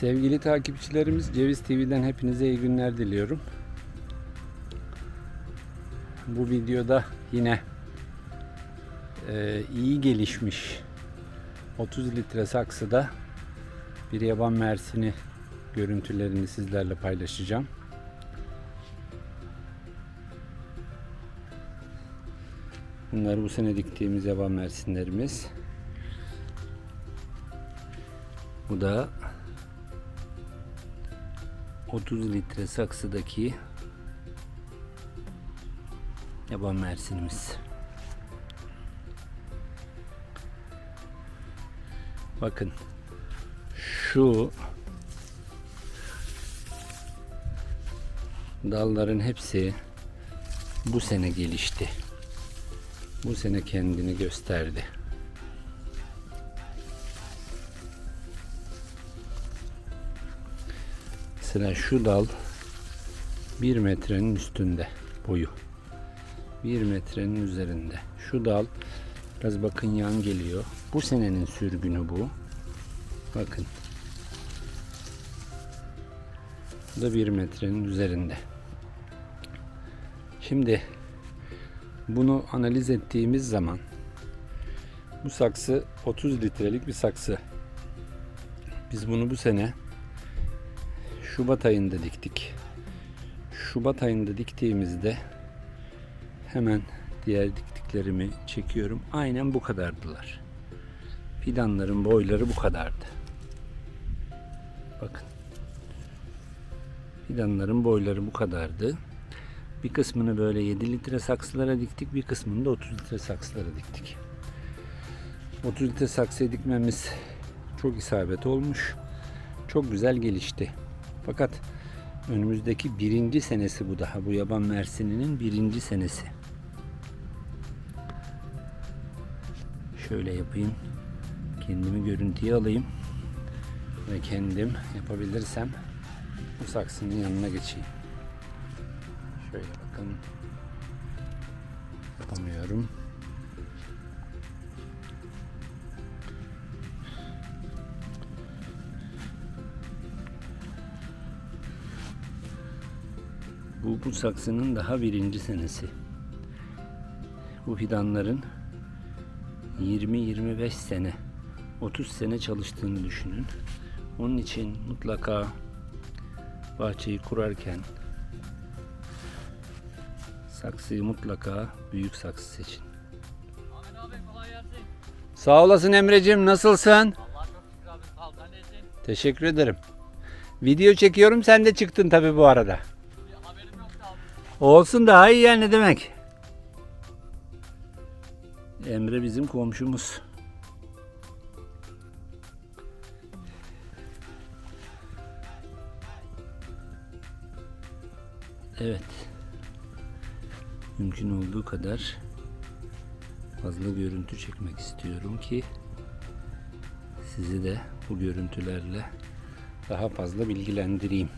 Sevgili takipçilerimiz Ceviz TV'den hepinize iyi günler diliyorum. Bu videoda yine e, iyi gelişmiş 30 litre saksıda bir yaban mersini görüntülerini sizlerle paylaşacağım. Bunlar bu sene diktiğimiz yaban mersinlerimiz. Bu da 30 litre saksıdaki yaban mersinimiz. Bakın şu dalların hepsi bu sene gelişti. Bu sene kendini gösterdi. Mesela şu dal 1 metrenin üstünde boyu. 1 metrenin üzerinde. Şu dal biraz bakın yan geliyor. Bu senenin sürgünü bu. Bakın. Bu da 1 metrenin üzerinde. Şimdi bunu analiz ettiğimiz zaman bu saksı 30 litrelik bir saksı. Biz bunu bu sene Şubat ayında diktik. Şubat ayında diktiğimizde hemen diğer diktiklerimi çekiyorum. Aynen bu kadardılar. Fidanların boyları bu kadardı. Bakın. Fidanların boyları bu kadardı. Bir kısmını böyle 7 litre saksılara diktik. Bir kısmını da 30 litre saksılara diktik. 30 litre saksıya dikmemiz çok isabet olmuş. Çok güzel gelişti. Fakat önümüzdeki birinci senesi bu daha. Bu yaban mersininin birinci senesi. Şöyle yapayım. Kendimi görüntüye alayım. Ve kendim yapabilirsem bu saksının yanına geçeyim. Şöyle bakın. Yapamıyorum. Bu, bu saksının daha birinci senesi. Bu fidanların 20-25 sene, 30 sene çalıştığını düşünün. Onun için mutlaka bahçeyi kurarken saksıyı mutlaka büyük saksı seçin. Abi. Sağ olasın Emreciğim nasılsın? Allah çok şükür abi sağ ol. Sen nesin? Teşekkür ederim. Video çekiyorum sen de çıktın tabi bu arada. Olsun daha iyi yani ne demek. Emre bizim komşumuz. Evet. Mümkün olduğu kadar fazla görüntü çekmek istiyorum ki sizi de bu görüntülerle daha fazla bilgilendireyim.